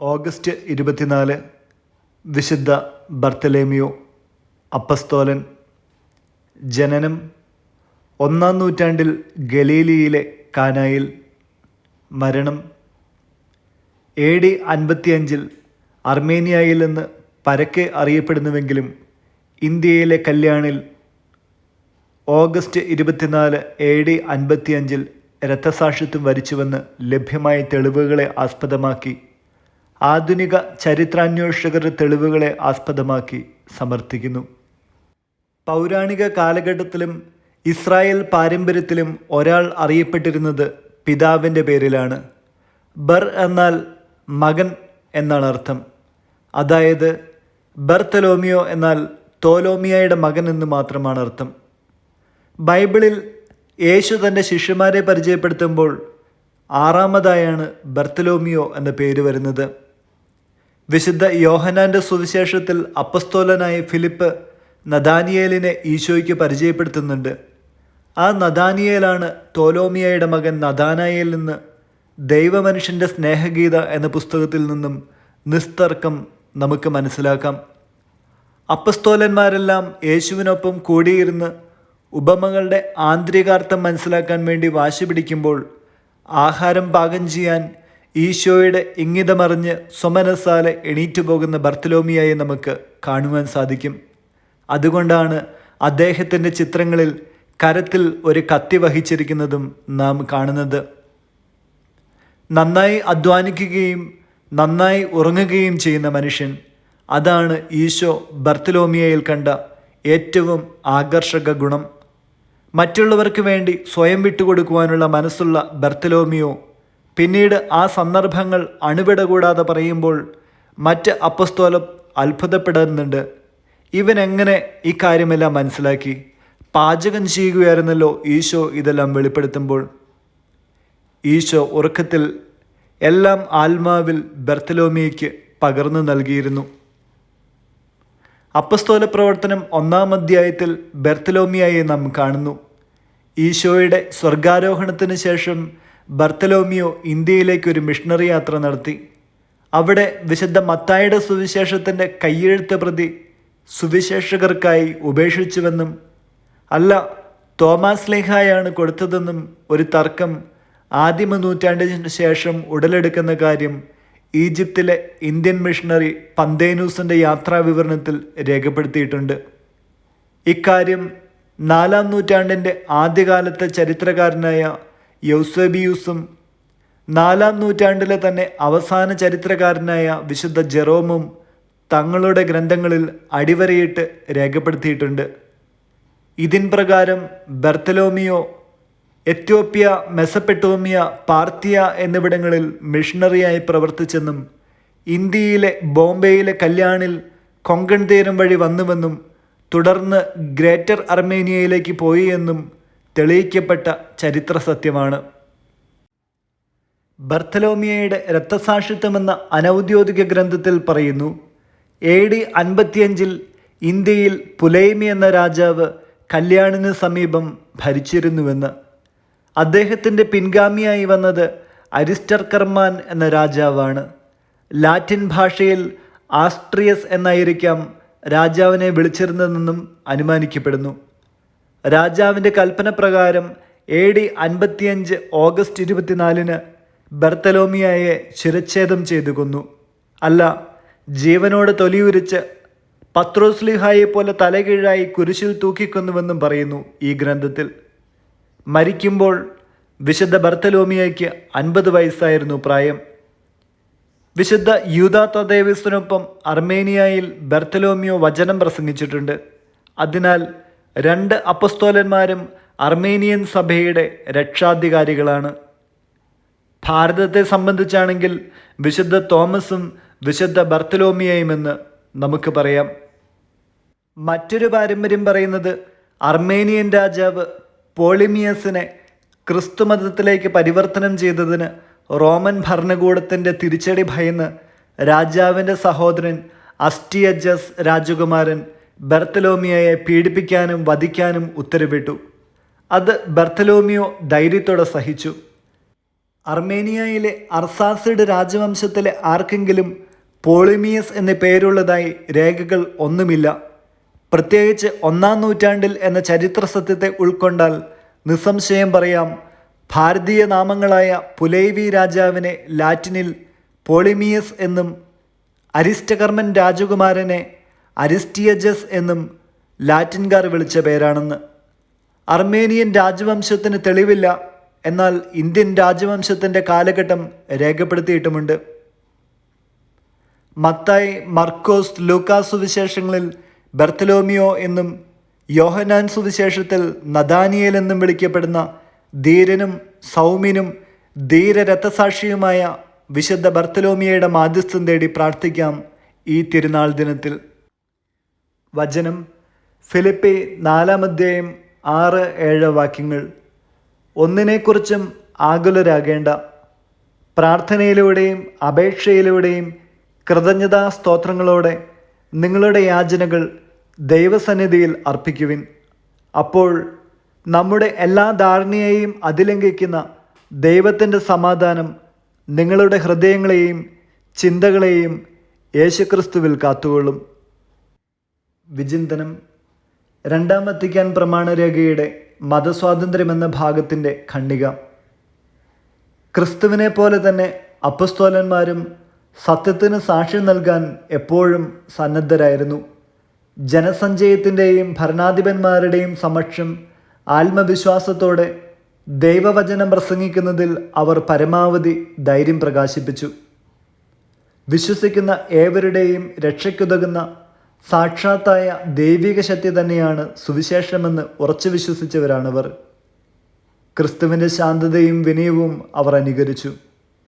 August ഇരുപത്തിനാല് വിശുദ്ധ ബർത്തലേമിയോ അപ്പസ്തോലൻ ജനനം ഒന്നാം നൂറ്റാണ്ടിൽ ഗലീലിയിലെ കാനായിൽ മരണം എ ഡി അൻപത്തിയഞ്ചിൽ അർമേനിയയിൽ നിന്ന് പരക്കെ അറിയപ്പെടുന്നുവെങ്കിലും ഇന്ത്യയിലെ കല്യാണിൽ ഓഗസ്റ്റ് ഇരുപത്തിനാല് എ ഡി അൻപത്തിയഞ്ചിൽ രക്തസാക്ഷിത്വം വരിച്ചുവെന്ന് ലഭ്യമായ തെളിവുകളെ ആസ്പദമാക്കി ആധുനിക ചരിത്രാന്വേഷകർ തെളിവുകളെ ആസ്പദമാക്കി സമർത്ഥിക്കുന്നു. പൗരാണിക കാലഘട്ടത്തിലും ഇസ്രായേൽ പാരമ്പര്യത്തിലും ഒരാൾ അറിയപ്പെട്ടിരുന്നത് പിതാവിന്റെ പേരിലാണ്. ബർ എന്നാൽ മകൻ എന്നാണ് അർത്ഥം. അതായത് ബർത്തലോമിയോ എന്നാൽ തോലോമിയയുടെ മകൻ എന്ന് മാത്രമാണ് അർത്ഥം. ബൈബിളിൽ യേശു തന്റെ ശിഷ്യന്മാരെ പരിചയപ്പെടുത്തുമ്പോൾ ആറാമതായാണ് ബർത്തലോമിയോ എന്ന പേര് വരുന്നത്. വിശുദ്ധ യോഹനാന്റെ സുവിശേഷത്തിൽ അപ്പസ്തോലനായ ഫിലിപ്പ് നദാനിയേലിനെ ഈശോയ്ക്ക് പരിചയപ്പെടുത്തുന്നുണ്ട്. ആ നദാനിയേലാണ് തോലോമിയയുടെ മകൻ നദാനായേൽ നിന്ന് ദൈവമനുഷ്യന്റെ സ്നേഹഗീത എന്ന പുസ്തകത്തിൽ നിന്നും നിസ്തർക്കം നമുക്ക് മനസ്സിലാക്കാം. അപ്പസ്തോലന്മാരെല്ലാം യേശുവിനൊപ്പം കൂടിയിരുന്ന് ഉപമകളുടെ ആന്തരികാർത്ഥം മനസ്സിലാക്കാൻ വേണ്ടി വാശി പിടിക്കുമ്പോൾ ആഹാരം പാകം ചെയ്യാൻ ഈശോയുടെ ഇംഗിതമറിഞ്ഞ് സ്വമനസാലെ എണീറ്റു പോകുന്ന ബർത്തലോമിയായി നമുക്ക് കാണുവാൻ സാധിക്കും. അതുകൊണ്ടാണ് അദ്ദേഹത്തിന്റെ ചിത്രങ്ങളിൽ കരത്തിൽ ഒരു കത്തി വഹിച്ചിരിക്കുന്നതും നാം കാണുന്നത്. നന്നായി അധ്വാനിക്കുകയും നന്നായി ഉറങ്ങുകയും ചെയ്യുന്ന മനുഷ്യൻ അതാണ് ഈശോ ബർത്തലോമിയയിൽ കണ്ട ഏറ്റവും ആകർഷക ഗുണം. മറ്റുള്ളവർക്ക് വേണ്ടി സ്വയം വിട്ടുകൊടുക്കുവാനുള്ള മനസ്സുള്ള ബർത്തലോമിയോ പിന്നീട് ആ സന്ദർഭങ്ങൾ അണുവിട കൂടാതെ പറയുമ്പോൾ മറ്റ് അപ്പസ്തോലം അത്ഭുതപ്പെടുന്നുണ്ട്. ഇവനെങ്ങനെ എങ്ങനെ ഈ കാര്യമെല്ലാം മനസ്സിലാക്കി? പാചകം ചെയ്യുകയായിരുന്നല്ലോ ഈശോ ഇതെല്ലാം വെളിപ്പെടുത്തുമ്പോൾ. ഈശോ ഉറക്കത്തിൽ എല്ലാം ആത്മാവിൽ ബർത്തലോമിയയ്ക്ക് പകർന്നു നൽകിയിരുന്നു. അപ്പസ്തോല പ്രവർത്തനം ഒന്നാം അധ്യായത്തിൽ ബർത്തലോമിയായി നാം കാണുന്നു. ഈശോയുടെ സ്വർഗാരോഹണത്തിന് ശേഷം ബർത്തലോമിയോ ഇന്ത്യയിലേക്ക് ഒരു മിഷണറി യാത്ര നടത്തി. അവിടെ വിശുദ്ധ മത്തായുടെ സുവിശേഷത്തിന്റെ കയ്യെഴുത്ത് പ്രതി സുവിശേഷകർക്കായി ഉപേക്ഷിച്ചുവെന്നും അല്ല തോമാസ് ലേഹായാണ് കൊടുത്തതെന്നും ഒരു തർക്കം ആദിമ നൂറ്റാണ്ടിന് ശേഷം ഉടലെടുക്കുന്ന കാര്യം ഈജിപ്തിലെ ഇന്ത്യൻ മിഷണറി പന്തേനൂസിന്റെ യാത്രാ വിവരണത്തിൽ രേഖപ്പെടുത്തിയിട്ടുണ്ട്. ഇക്കാര്യം നാലാം നൂറ്റാണ്ടിന്റെ ആദ്യകാലത്തെ ചരിത്രകാരനായ യൗസബിയൂസും നാലാം നൂറ്റാണ്ടിലെ തന്നെ അവസാന ചരിത്രകാരനായ വിശുദ്ധ ജെറോമും തങ്ങളുടെ ഗ്രന്ഥങ്ങളിൽ അടിവരയിട്ട് രേഖപ്പെടുത്തിയിട്ടുണ്ട്. ഇതിൻ പ്രകാരം ബർത്തലോമിയോ എത്യോപ്യ മെസപ്പെട്ടോമിയ പാർത്തിയ എന്നിവിടങ്ങളിൽ മിഷണറിയായി പ്രവർത്തിച്ചെന്നും ഇന്ത്യയിലെ ബോംബെയിലെ കല്യാണിൽ കൊങ്കൺ തീരം വഴി വന്നുവെന്നും തുടർന്ന് ഗ്രേറ്റർ അർമേനിയയിലേക്ക് പോയി എന്നും തെളിയിക്കപ്പെട്ട ചരിത്ര സത്യമാണ്. ബർത്തലോമിയയുടെ രക്തസാക്ഷിത്വം എന്ന അനൗദ്യോഗിക ഗ്രന്ഥത്തിൽ പറയുന്നു എ ഡി അൻപത്തിയഞ്ചിൽ ഇന്ത്യയിൽ പുലൈമി എന്ന രാജാവ് കല്യാണിന് സമീപം ഭരിച്ചിരുന്നുവെന്ന്. അദ്ദേഹത്തിന്റെ പിൻഗാമിയായി വന്നത് അരിസ്റ്റർ കർമാൻ എന്ന രാജാവാണ്. ലാറ്റിൻ ഭാഷയിൽ ആസ്ട്രിയസ് എന്നായിരിക്കാം രാജാവിനെ വിളിച്ചിരുന്നതെന്നും അനുമാനിക്കപ്പെടുന്നു. രാജാവിന്റെ കൽപ്പനപ്രകാരം എ ഡി അൻപത്തിയഞ്ച് ഓഗസ്റ്റ് ഇരുപത്തിനാലിന് ബർത്തലോമിയായെ ശിരച്ഛേദം ചെയ്തു കൊന്നു. അല്ല ജീവനോട് തൊലിയുരിച്ച് പത്രോസ്ലിഹായെ പോലെ തലകീഴായി കുരിശിൽ തൂക്കിക്കൊന്നുവെന്നും പറയുന്നു ഈ ഗ്രന്ഥത്തിൽ. മരിക്കുമ്പോൾ വിശുദ്ധ ബർത്തലോമിയയ്ക്ക് അൻപത് വയസ്സായിരുന്നു പ്രായം. വിശുദ്ധ യൂതാ തദേവിസിനൊപ്പം അർമേനിയയിൽ ബർത്തലോമിയോ വചനം പ്രസംഗിച്ചിട്ടുണ്ട്. അതിനാൽ രണ്ട് അപ്പസ്തോലന്മാരും അർമേനിയൻ സഭയുടെ രക്ഷാധികാരികളാണ്. ഭാരതത്തെ സംബന്ധിച്ചാണെങ്കിൽ വിശുദ്ധ തോമസും വിശുദ്ധ ബർത്തലോമിയയുമെന്ന് നമുക്ക് പറയാം. മറ്റൊരു പാരമ്പര്യം പറയുന്നത് അർമേനിയൻ രാജാവ് പോളിമിയസിനെ ക്രിസ്തുമതത്തിലേക്ക് പരിവർത്തനം ചെയ്തതിന് റോമൻ ഭരണകൂടത്തിന്റെ തിരിച്ചടി ഭയന്ന് രാജാവിന്റെ സഹോദരൻ അസ്റ്റിയജസ് രാജകുമാരൻ ബർത്തലോമിയയെ പീഡിപ്പിക്കാനും വധിക്കാനും ഉത്തരവിട്ടു. അത് ബർത്തലോമിയോ ധൈര്യത്തോടെ സഹിച്ചു. അർമേനിയയിലെ അർസാസിഡ് രാജവംശത്തിലെ ആർക്കെങ്കിലും പോളിമിയസ് എന്ന പേരുള്ളതായി രേഖകൾ ഒന്നുമില്ല. പ്രത്യേകിച്ച് ഒന്നാം നൂറ്റാണ്ടിൽ എന്ന ചരിത്ര സത്യത്തെ ഉൾക്കൊണ്ടാൽ നിസ്സംശയം പറയാം ഭാരതീയ നാമങ്ങളായ പുലൈവി രാജാവിനെ ലാറ്റിനിൽ പോളിമിയസ് എന്നും അരിസ്റ്റകർമ്മൻ രാജകുമാരനെ അരിസ്റ്റിയജസ് എന്നും ലാറ്റിൻകാർ വിളിച്ച പേരാണെന്ന്. അർമേനിയൻ രാജവംശത്തിന് തെളിവില്ല. എന്നാൽ ഇന്ത്യൻ രാജവംശത്തിന്റെ കാലഘട്ടം രേഖപ്പെടുത്തിയിട്ടുമുണ്ട്. മത്തായി മർക്കോസ് ലൂക്കാസ് സുവിശേഷങ്ങളിൽ ബർത്തലോമിയോ എന്നും യോഹനാൻ സുവിശേഷത്തിൽ നദാനിയേൽ എന്നും വിളിക്കപ്പെടുന്ന ധീരനും സൗമ്യനും ധീരരഥസാക്ഷിയുമായ വിശുദ്ധ ബർത്തലോമിയയുടെ മാധ്യസ്ഥം തേടി പ്രാർത്ഥിക്കാം ഈ തിരുനാൾ ദിനത്തിൽ. വചനം ഫിലിപ്പി നാലാമധ്യായം ആറ് ഏഴ് വാക്യങ്ങൾ. ഒന്നിനെക്കുറിച്ചും ആകുലരാകേണ്ട. പ്രാർത്ഥനയിലൂടെയും അപേക്ഷയിലൂടെയും കൃതജ്ഞതാ സ്തോത്രങ്ങളോടെ നിങ്ങളുടെ യാചനകൾ ദൈവസന്നിധിയിൽ അർപ്പിക്കുവിൻ. അപ്പോൾ നമ്മുടെ എല്ലാ ധാരണയെയും അതിലംഘിക്കുന്ന ദൈവത്തിന്റെ സമാധാനം നിങ്ങളുടെ ഹൃദയങ്ങളെയും ചിന്തകളെയും യേശുക്രിസ്തുവിൽ കാത്തുകൊള്ളും. വിചിന്തനം രണ്ടാം വത്തിക്കാൻ പ്രമാണരേഖയുടെ മതസ്വാതന്ത്ര്യം എന്ന ഭാഗത്തിന്റെ ഖണ്ഡിക. ക്രിസ്തുവിനെ പോലെ തന്നെ അപ്പസ്തോലന്മാരും സത്യത്തിന് സാക്ഷ്യം നൽകാൻ എപ്പോഴും സന്നദ്ധരായിരുന്നു. ജനസഞ്ചയത്തിന്റെയും ഭരണാധിപന്മാരുടെയും സമക്ഷം ആത്മവിശ്വാസത്തോടെ ദൈവവചനം പ്രസംഗിക്കുന്നതിൽ അവർ പരമാവധി ധൈര്യം പ്രകാശിപ്പിച്ചു. വിശ്വസിക്കുന്ന ഏവരുടെയും രക്ഷയ്ക്കുതകുന്ന സാക്ഷാത്തായ ദൈവിക ശക്തി തന്നെയാണ് സുവിശേഷമെന്ന് ഉറച്ചു വിശ്വസിച്ചവരാണവർ. ക്രിസ്തുവിന്റെ ശാന്തതയും വിനയവും അവർ അനുകരിച്ചു.